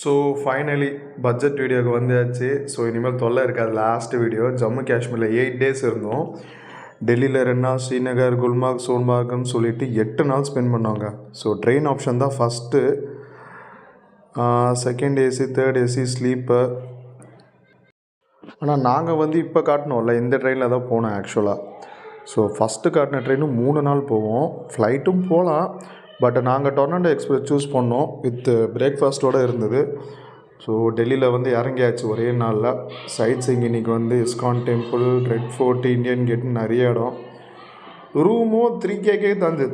So finally budget வீடியோவுக்கு வந்தாச்சு. So இனிமேல் தொல்லை இருக்காது. லாஸ்ட் வீடியோ ஜம்மு காஷ்மீரில் எயிட் டேஸ் இருந்தோம். டெல்லியில் ரெண்டு நாள் ஸ்ரீநகர் குல்மார்க் சோன்மார்க்னு சொல்லிட்டு எட்டு நாள் ஸ்பெண்ட் பண்ணாங்க. ஸோ ட்ரெயின் ஆப்ஷன் தான் first second AC third AC sleeper ஆனால் நாங்கள் வந்து இப்போ காட்டினோம்ல இந்த ட்ரெயினில் தான் போனோம் ஆக்சுவலாக ஸோ ஃபஸ்ட்டு காட்டின ட்ரெயினும் மூணு நாள் போவோம். ஃப்ளைட்டும் போகலாம் பட் நாங்கள் டொர்னாண்டோ எக்ஸ்பிரஸ் சூஸ் பண்ணோம் வித் பிரேக்ஃபாஸ்ட்டோடு இருந்தது. ஸோ டெல்லியில் வந்து இறங்கியாச்சு ஒரே நாளில். சைட் சீங் இன்றைக்கி வந்து ISKCON temple Red Fort Indian கேட்னு நிறைய இடம். ரூமும் த்ரீ கேக்கே தந்து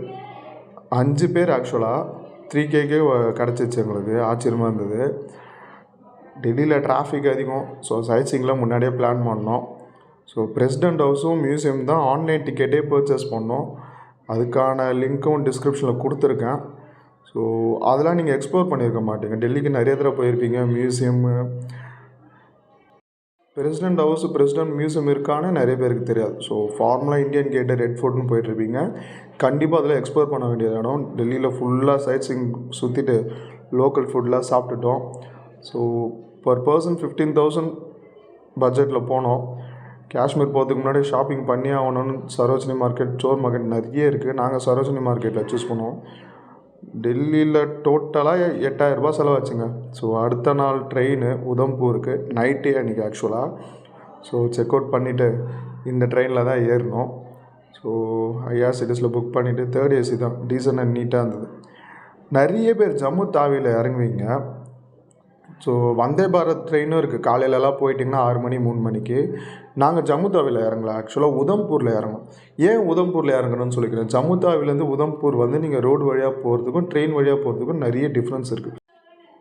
அஞ்சு பேர் ஆக்சுவலாக த்ரீ கேக்கே கிடச்சிச்சு எங்களுக்கு. ஆச்சரியமாக இருந்தது. டெல்லியில் டிராஃபிக் அதிகம். ஸோ சைட் சீங்லாம் முன்னாடியே பிளான் பண்ணோம். ஸோ பிரசிடெண்ட் ஹவுஸும் மியூசியம் தான் ஆன்லைன் டிக்கெட்டே பர்ச்சேஸ் பண்ணோம். அதுக்கான லிங்க்கும் டிஸ்கிரிப்ஷனில் கொடுத்துருக்கேன். ஸோ அதெல்லாம் நீங்கள் எக்ஸ்ப்ளோர் பண்ணியிருக்க மாட்டீங்க. டெல்லிக்கு நிறைய தடவை போயிருப்பீங்க. Museum president house president museum இருக்கான்னு நிறைய பேருக்கு தெரியாது. ஸோ ஃபார்மலாக இந்தியன் கேட்டு ரெட் ஃபோர்ட்னு போயிட்டுருப்பீங்க. கண்டிப்பாக அதில் எக்ஸ்ப்ளோர் பண்ண வேண்டிய இடம். டெல்லியில் ஃபுல்லாக சைட் சீங் சுற்றிட்டு லோக்கல் ஃபுட்லாம் சாப்பிட்டுட்டோம். So per person fifteen thousand பட்ஜெட்டில் போனோம். காஷ்மீர் போகிறதுக்கு முன்னாடி ஷாப்பிங் பண்ணி ஆகணும்னு சரோஜினி மார்க்கெட் சோர் மார்க்கெட் நிறைய இருக்குது நாங்கள் சரோஜினி மார்க்கெட்டில் சூஸ் பண்ணுவோம். டெல்லியில் டோட்டலாக எட்டாயிரரூபா செலவாச்சுங்க. ஸோ அடுத்த நாள் ட்ரெயின் உதம்பூருக்கு நைட்டே அன்றைக்கி ஆக்சுவலாக ஸோ செக் அவுட் பண்ணிவிட்டு இந்த ட்ரெயினில் தான் ஏறினோம் ஸோ ஐஆர்சிடிஸில் புக் பண்ணிவிட்டு தேர்ட் ஏசி தான். டீசன்ட் நீட்டாக இருந்தது. நிறைய பேர் ஜம்மு தாவியில் இறங்குவீங்க. ஸோ வந்தே பாரத் ட்ரெயினும் இருக்குது காலையிலலாம் போயிட்டிங்கன்னா ஆறு மணி மூணு மணிக்கு. நாங்கள் ஜமுதாவியில் இறங்கல. ஆக்சுவலாக உதம்பூரில் இறங்கணும். ஏன் உதம்பூரில் இறங்கணும்னு சொல்லிக்கிறேன்? ஜமுதாவிலேருந்து உதம்பூர் வந்து நீங்கள் ரோடு வழியாக போகிறதுக்கும் ட்ரெயின் வழியாக போகிறதுக்கும் நிறைய டிஃப்ரென்ஸ் இருக்குது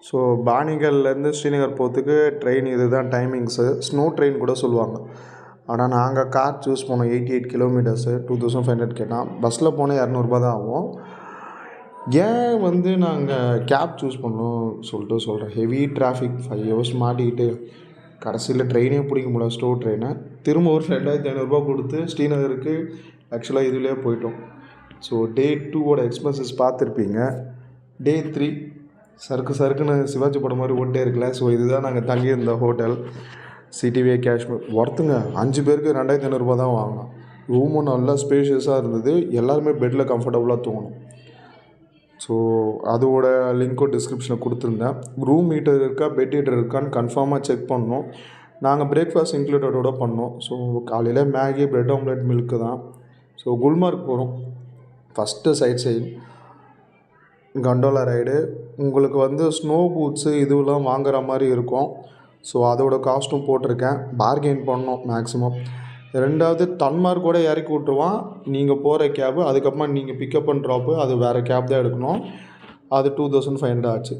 ஸோ பாணிகல்லேருந்து ஸ்ரீநகர் போகிறதுக்கு ட்ரெயின் இது தான் டைமிங்ஸு ஸ்னோ ட்ரெயின் கூட சொல்லுவாங்க. ஆனால் நாங்கள் கார் சூஸ் பண்ணோம். Eighty eight kilometres two thousand five hundred கேட்டால் பஸ்ஸில் போனால் இரநூறுபா தான் ஆகும். ஏன் வந்து நாங்கள் கேப் சூஸ் பண்ணோம் சொல்லிட்டு சொல்கிறேன் ஹெவி டிராஃபிக் ஃபைவ் ஹவர்ஸ் மாட்டிக்கிட்டு கடைசியில் ட்ரெயினே பிடிக்க முடியல. ஸ்டோ ட்ரெயினை திரும்ப ஒரு ரெண்டாயிரத்தி ஐநூறுரூபா கொடுத்து ஸ்ரீநகருக்கு ஆக்சுவலாக இதுலேயே போயிட்டோம். ஸோ டே டூவோட எக்ஸ்பென்சஸ் பார்த்துருப்பீங்க. டே த்ரீ சறுக்கு சறுக்குன்னு சிவாஜி படம் மாதிரி ஓட்டே இருக்கல ஸோ இதுதான் நாங்கள் தங்கியிருந்த ஹோட்டல் சிட்டிவே காஷ்மீர் ஒர்த்துங்க அஞ்சு பேருக்கு ரெண்டாயிரத்தி ஐநூறுரூபா தான் வாங்கினோம். ரூமும் நல்லா ஸ்பேஷியஸாக இருந்தது. எல்லாருமே பெட்டில் கம்ஃபர்டபுளாக தூங்கணும். ஸோ அதோட லிங்க்கும் டிஸ்கிரிப்ஷனில் கொடுத்துருந்தேன். ரூம் ஹீட்டர் இருக்கா பெட் ஹீட்டர் இருக்கான்னு கன்ஃபார்மாக செக் பண்ணோம். நாங்கள் பிரேக்ஃபாஸ்ட் இன்க்ளூடடோட பண்ணோம். ஸோ காலையில் மேகி பிரெட் ஆம்லெட் மில்க்கு தான். ஸோ குல்மார்க் போகிறோம் first side side gondola ride உங்களுக்கு வந்து ஸ்னோ பூட்ஸு இதுவெல்லாம் வாங்குற மாதிரி இருக்கும். ஸோ அதோட காஸ்ட்டும் போட்டிருக்கேன். பார்கெயின் பண்ணோம் மேக்ஸிமம் ரெண்டாவது தன்மார் கூட இறக்கி விட்ருவான் நீங்கள் போகிற கேபு அதுக்கப்புறமா நீங்கள் பிக்கப் அண்ட் ட்ராப்பு அது வேறு கேப் தான் எடுக்கணும். அது டூ தௌசண்ட் ஃபைவ் ஹண்ட்ரட் ஆச்சு.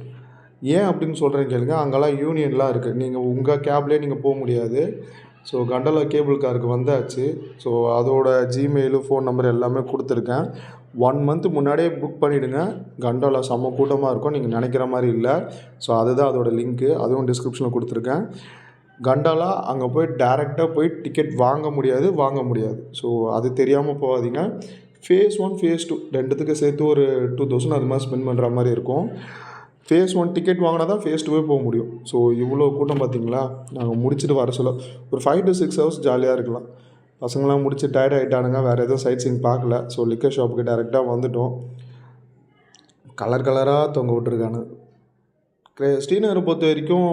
ஏன் அப்படின்னு சொல்கிறேன் கேளுங்க. அங்கெல்லாம் யூனியன்லாம் இருக்குது நீங்கள் உங்கள் கேப்லேயே நீங்கள் போக முடியாது. ஸோ கண்டலா கேபிள் காருக்கு வந்தாச்சு. ஸோ அதோட ஜிமெயிலு ஃபோன் நம்பர் எல்லாமே கொடுத்துருக்கேன். ஒன் மந்த் முன்னாடியே புக் பண்ணிவிடுங்க கண்டோலா செம்ம கூட்டமாக இருக்கும். நீங்கள் நினைக்கிற மாதிரி இல்லை. ஸோ அதுதான் அதோட லிங்க்கு அதுவும் டிஸ்கிரிப்ஷனில் கொடுத்துருக்கேன். கண்டாலா அங்கே போய் டேரெக்டாக போய் டிக்கெட் வாங்க முடியாது வாங்க முடியாது. ஸோ அது தெரியாமல் போகாதீங்க. ஃபேஸ் ஒன் ஃபேஸ் டூ ரெண்டுத்துக்கு சேர்த்து ஒரு டூ தௌசண்ட் அது மாதிரி ஸ்பெண்ட் பண்ணுற மாதிரி இருக்கும். ஃபேஸ் ஒன் டிக்கெட் வாங்கினா தான் ஃபேஸ் டூவே போக முடியும். ஸோ இவ்வளோ கூட்டம் பார்த்தீங்களா நாங்கள் முடிச்சுட்டு வர சொல்ல ஒரு ஃபைவ் டு சிக்ஸ் ஹவர்ஸ் ஜாலியாக இருக்கலாம். பசங்களாம் முடிச்சு டயர்ட் ஆகிட்டானுங்க வேறு எதுவும் சைட் சீன் பார்க்கல. ஸோ லிக்கர் ஷாப்புக்கு டேரெக்டாக வந்துட்டோம். கலர் கலராக தொங்க விட்ருக்கானு ஸ்ரீநகரை பொறுத்த வரைக்கும்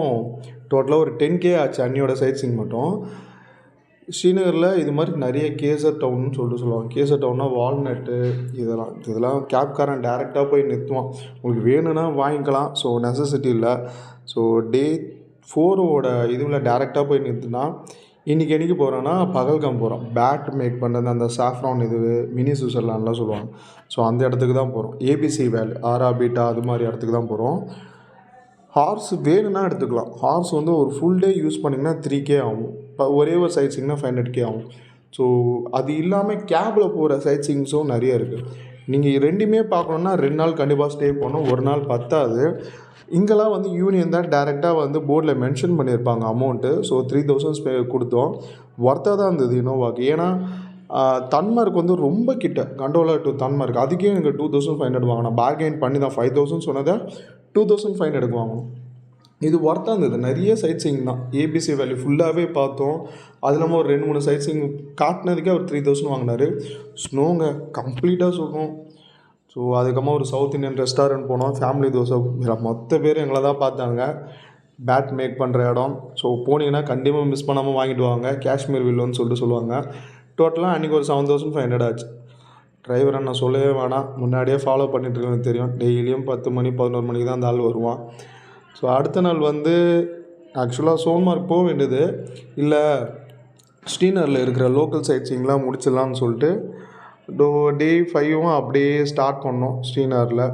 டோட்டலாக ஒரு டென் கே ஆச்சு அன்னியோட சைட் சீன் மட்டும். ஸ்ரீநகரில் இது மாதிரி நிறைய கேசர் டவுன்னு சொல்லிட்டு சொல்லுவாங்க. கேசர் டவுன்னா வால்நட்டு இதெல்லாம் இதெல்லாம் கேப்காரன் டேரெக்டாக போய் நிறுத்துவான். உங்களுக்கு வேணும்னா வாங்கிக்கலாம். ஸோ நெசசிட்டி இல்லை. ஸோ டே ஃபோரோட இதுவில் டேரெக்டாக போய் நிறுத்துனா இன்றைக்கி என்னைக்கு போகிறோன்னா பகல்கம் போகிறோம் பேட் மேக் பண்ணுறது அந்த சாஃப்ரான் இது மினி சுவிட்சர்லாண்ட்லாம் சொல்லுவாங்க. ஸோ அந்த இடத்துக்கு தான் போகிறோம் ஏபிசி வேல் ஆரா பீட்டா அது மாதிரி இடத்துக்கு தான் போகிறோம் ஹார்ஸ் வேணும்னா எடுத்துக்கலாம். ஹார்ஸ் வந்து ஒரு ஃபுல் டே யூஸ் பண்ணிங்கன்னா த்ரீ கே ஆகும். இப்போ ஒரே ஒரு சைட் சீங்னா ஃபைவ் ஹண்ட்ரட் கே ஆகும். ஸோ அது இல்லாமல் கேபில் போகிற சைட் சீங்ஸும் நிறைய இருக்குது நீங்கள் ரெண்டுமே பார்க்கணுன்னா ரெண்டு நாள் கண்டிப்பாக ஸ்டே பண்ணணும். ஒரு நாள் பத்தாது. இங்கெல்லாம் வந்து யூனியன் தான் டேரெக்டாக வந்து போர்டில் மென்ஷன் பண்ணியிருப்பாங்க அமௌண்ட்டு ஸோ த்ரீ தௌசண்ட் ஸ்பே கொடுத்தோம். ஒர்த்தாக தான் இருந்தது இனோவாக்கு ஏன்னா தன்மார்க் வந்து ரொம்ப கிட்ட. Gondola to Tangmarg. அதுக்கே எனக்கு டூ தௌசண்ட் ஃபைவ் ஹண்ட்ரட் வாங்கினேன். பார்கெயின் பண்ணி தான் ஃபைவ் தௌசண்ட் சொன்னதை டூ தௌசண்ட் ஃபைவ் ஹண்ட்ரட் வாங்கணும் இது ஒர்த்தாக இருந்தது. நிறைய சைட் சீங் தான் ஏபிசி வேல்யூ ஃபுல்லாகவே பார்த்தோம். அது இல்லாமல் ஒரு ரெண்டு மூணு சைட் சீங் காட்டினதுக்கே அவர் த்ரீ தௌசண்ட் வாங்கினாரு. ஸ்னோங்க கம்ப்ளீட்டாக சொல்கிறோம் ஸோ அதுக்கப்புறமா ஒரு சவுத் இந்தியன் ரெஸ்டாரண்ட் போனோம். ஃபேமிலி தோசை. மொத்த பேர் எங்களை தான் பார்த்தாங்க. பேட் மேக் பண்ணுற இடம். ஸோ போனீங்கன்னா கண்டிப்பாக மிஸ் பண்ணாமல் வாங்கிட்டு வாங்க. காஷ்மீர் வில்லுன்னு சொல்லிட்டு சொல்லுவாங்க. டோட்டலாக அன்றைக்கி ஒரு செவன் தௌசண்ட் ஃபைவ் ஹண்ட்ரட் ஆச்சு. டிரைவரை நான் சொல்லவே வேணாம். முன்னாடியே ஃபாலோ பண்ணிட்டுருக்கேன் தெரியும். டெய்லியும் பத்து மணி பதினோரு மணிக்கு தான் அந்த ஆள் வருவான். ஸோ அடுத்த நாள் வந்து ஆக்சுவலாக சோன்மார்க் போக வேண்டியது. இல்லை ஸ்ரீநகரில் இருக்கிற லோக்கல் சைட் சீங்லாம் முடிச்சிடலாம்னு சொல்லிட்டு டோ டே ஃபைவும் அப்படியே ஸ்டார்ட் பண்ணோம் ஸ்ரீநகரில்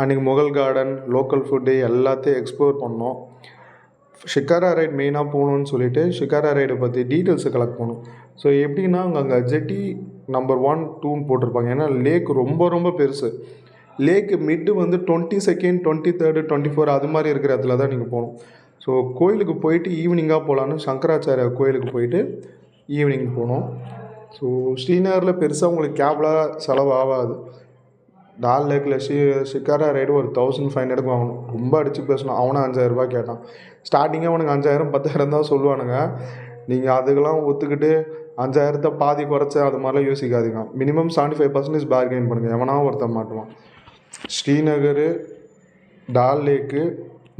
அன்றைக்கி முகல் கார்டன் லோக்கல் ஃபுட்டு எல்லாத்தையும் எக்ஸ்ப்ளோர் பண்ணோம். ஷிக்காரா ரைட் மெயினாக போகணுன்னு சொல்லிட்டு ஷிக்காரா ரைடை பற்றி டீட்டெயில்ஸை கலெக்ட் பண்ணணும் ஸோ எப்படின்னா அங்கே அங்கே ஜெட்டி நம்பர் ஒன் டூன்னு போட்டிருப்பாங்க. ஏன்னா லேக் ரொம்ப ரொம்ப பெருசு. லேக்கு மிட்டு வந்து twenty second twenty third twenty four அது மாதிரி இருக்கிற இடத்துல தான் நீங்கள் போகணும். ஸோ கோயிலுக்கு போயிட்டு ஈவினிங்காக போகலான்னு சங்கராச்சாரியா கோயிலுக்கு போயிட்டு ஈவினிங் போனோம் ஸோ ஸ்ரீநகரில் பெருசாக உங்களுக்கு கேப்லாம் செலவு ஆகாது. டால் லேக்கில் ஷி ஷிக்காரா ரைடு ஒரு தௌசண்ட் ஃபைவ் ஹண்ட்ரடுக்கு வாங்கணும். ரொம்ப அடித்து பேசணும் அவனும் அஞ்சாயிரரூபா கேட்டான். ஸ்டார்டிங்கே அவனுக்கு அஞ்சாயிரம் பத்தாயிரம் தான் சொல்லுவானுங்க. நீங்கள் அதுக்கெல்லாம் ஒத்துக்கிட்டு அஞ்சாயிரத்தை பாதி குறைச்ச அது மாதிரிலாம் யோசிக்காதீங்க. Minimum seventy five percentage bargain பண்ணுங்கள் எவனா ஒருத்தன் மாட்டுவான். ஸ்ரீநகர் டால் லேக்கு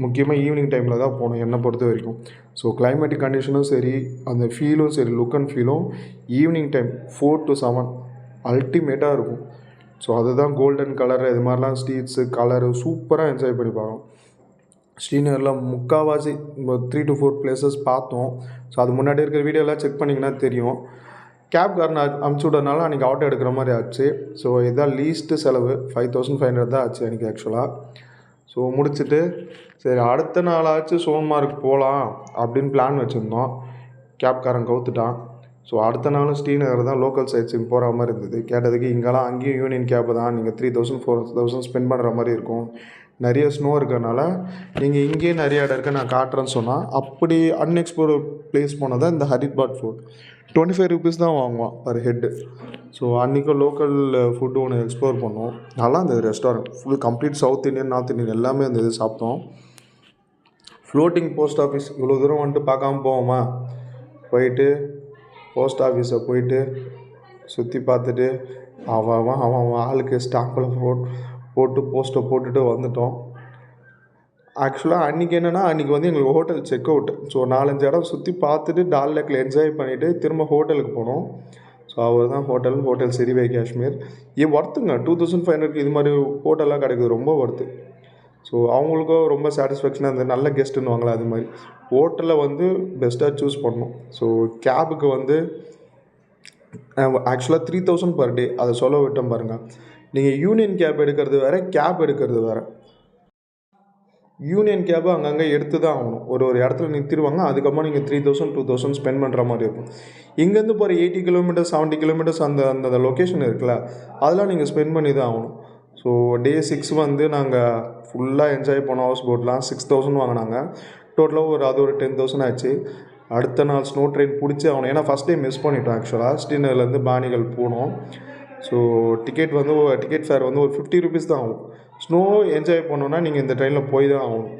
முக்கியமாக ஈவினிங் டைமில் தான் போகணும் என்னை பொறுத்த வரைக்கும். ஸோ கிளைமேட்டிக் கண்டிஷனும் சரி அந்த ஃபீலும் சரி look and ஃபீலும் evening time four to seven அல்டிமேட்டாக இருக்கும். ஸோ அதுதான் கோல்டன் கலர் இது மாதிரிலாம் ஸ்ட்ரீட்ஸு கலரு சூப்பராக என்ஜாய் பண்ணி பார்க்கலாம் ஸ்ரீநகரில் முக்கால்வாசி த்ரீ டு ஃபோர் பிளேசஸ் பார்த்தோம். ஸோ அது முன்னாடி இருக்கிற வீடியோலாம் செக் பண்ணிங்கன்னா தெரியும். கேப்காரன் அனுப்பிச்சி விட்டதுனால விட்றதுனால அன்றைக்கி ஆட்டோ எடுக்கிற மாதிரி ஆச்சு. ஸோ இதுதான் லீஸ்ட்டு செலவு. ஃபைவ் தௌசண்ட் ஃபைவ் ஹண்ட்ரட் தான் ஆச்சு எனக்கு ஆக்சுவலாக ஸோ முடிச்சுட்டு சரி அடுத்த நாளாச்சும் சோன்மார்க் போகலாம் அப்படின்னு பிளான் வச்சுருந்தோம். கேப்காரன் கவுத்துட்டான். ஸோ அடுத்த நாளும் ஸ்ரீநகர் தான் லோக்கல் சைட்ஸுக்கு போகிற மாதிரி இருந்தது. கேட்டதுக்கு இங்கெல்லாம் அங்கேயும் யூனியன் கேப் தான். நீங்கள் three thousand four thousand spend பண்ணுற மாதிரி இருக்கும். நிறைய ஸ்னோ இருக்கிறனால நீங்கள் இங்கேயே நிறைய இடம் இருக்குது நான் காட்டுறேன்னு சொன்னால் அப்படி அன்எக்ஸ்ப்ளோர் பிளேஸ் தான் இந்த ஹரித்பாட் ஃபுட் டுவெண்ட்டி ஃபைவ் ருபீஸ் தான் வாங்குவான் பர் ஹெட்டு ஸோ அன்றைக்கும் லோக்கல் ஃபுட்டு ஒன்று எக்ஸ்ப்ளோர் பண்ணோம். நல்லா இருந்தது restaurant full complete south Indian north Indian எல்லாமே இருந்தது சாப்பிட்டோம். ஃப்ளோட்டிங் போஸ்ட் ஆஃபீஸ் இவ்வளோ தூரம் வந்துட்டு பார்க்காம போவோமா? போயிட்டு போஸ்ட் ஆஃபீஸை போயிட்டு சுற்றி பார்த்துட்டு அவன் அவன் அவன் அவன் ஆளுக்கு ஸ்டாம்பில் போட் போட்டு போஸ்ட்டை போட்டுட்டு வந்துட்டோம். ஆக்சுவலாக அன்றைக்கி என்னென்னா அன்றைக்கி வந்து எங்களுக்கு ஹோட்டல் செக் அவுட் ஸோ நாலஞ்சு இடம் சுற்றி பார்த்துட்டு டால் லேக்கில் என்ஜாய் பண்ணிவிட்டு திரும்ப ஹோட்டலுக்கு போனோம். ஸோ அவர் தான் ஹோட்டல் ஹோட்டல் சிறிவை காஷ்மீர் இது ஒர்த்துங்க டூ தௌசண்ட் ஃபைவ் ஹண்ட்ரட் இது மாதிரி ஹோட்டல்லாம் கிடைக்குது ரொம்ப ஒர்த்து ஸோ அவங்களுக்கும் ரொம்ப சாட்டிஸ்ஃபேக்ஷனாக இருந்தது. நல்ல கெஸ்ட்டுன்னு வாங்கலாம் அது மாதிரி. ஹோட்டலை வந்து பெஸ்ட்டாக சூஸ் பண்ணணும். ஸோ கேபுக்கு வந்து ஆக்சுவலாக த்ரீ தௌசண்ட் பர் டே அதை சொல்ல விட்டோம் பாருங்கள் நீங்கள் யூனியன் கேப் எடுக்கிறது வேறு கேப் எடுக்கிறது வேறு. யூனியன் கேபு அங்கங்கே எடுத்து தான் ஆகணும். ஒரு ஒரு இடத்துல நிறுத்திடுவாங்க. அதுக்கப்புறம் நீங்கள் three thousand two thousand spend பண்ணுற மாதிரி இருக்கும். இங்கேருந்து போகிற எயிட்டி கிலோமீட்டர்ஸ் செவன்ட்டி கிலோமீட்டர்ஸ் அந்த அந்த லொக்கேஷன் இருக்குல்ல அதெல்லாம் நீங்கள் ஸ்பெண்ட் பண்ணி தான் ஆகணும். ஸோ டே சிக்ஸ் வந்து நாங்கள் ஃபுல்லாக என்ஜாய் பண்ணோம் ஹவுஸ் போட்லாம் சிக்ஸ் தௌசண்ட் வாங்கினாங்க. டோட்டலாக ஒரு அது ஒரு டென் தௌசண்ட் ஆச்சு. அடுத்த நாள் ஸ்னோ ட்ரெயின் பிடிச்சி அவனை ஏன்னா ஃபஸ்ட் டே மிஸ் பண்ணிட்டோம் ஆக்சுவலாக ஸ்ரீநகர்லேருந்து பாணிகள் போனோம். ஸோ டிக்கெட் வந்து டிக்கெட் ஃபேர் வந்து ஒரு ஃபிஃப்டி ருபீஸ் தான் ஆகும். ஸ்னோ என்ஜாய் பண்ணோன்னா நீங்கள் இந்த ட்ரெயினில் போய் தான் ஆகணும்.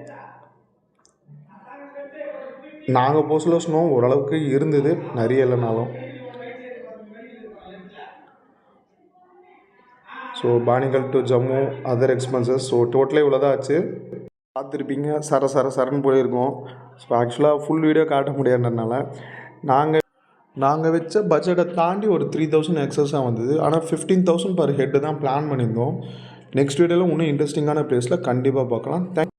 நாங்கள் போஸ்டில் ஸ்னோ ஓரளவுக்கு இருந்தது நிறைய இல்லைனாலும் so Banihal to Jammu other expenses so டோட்டலே இவ்வளோ தான் ஆச்சு. பார்த்துருப்பீங்க. சர சர சரன்னு போயிருக்கோம் ஸோ ஆக்சுவலாக ஃபுல் வீடியோ காட்ட முடியாதுன்றதுனால நாங்கள் நாங்கள் வச்ச பட்ஜெட்டை தாண்டி ஒரு த்ரீ தௌசண்ட் எக்ஸஸாக வந்தது. ஆனால் ஃபிஃப்டீன் தௌசண்ட் பர் ஹெட்டு தான் பிளான் பண்ணியிருந்தோம். நெக்ஸ்ட் வீடியோவில் இன்னும் இன்ட்ரெஸ்டிங்கான ப்ளேஸில் கண்டிப்பாக பார்க்கலாம். தேங்க்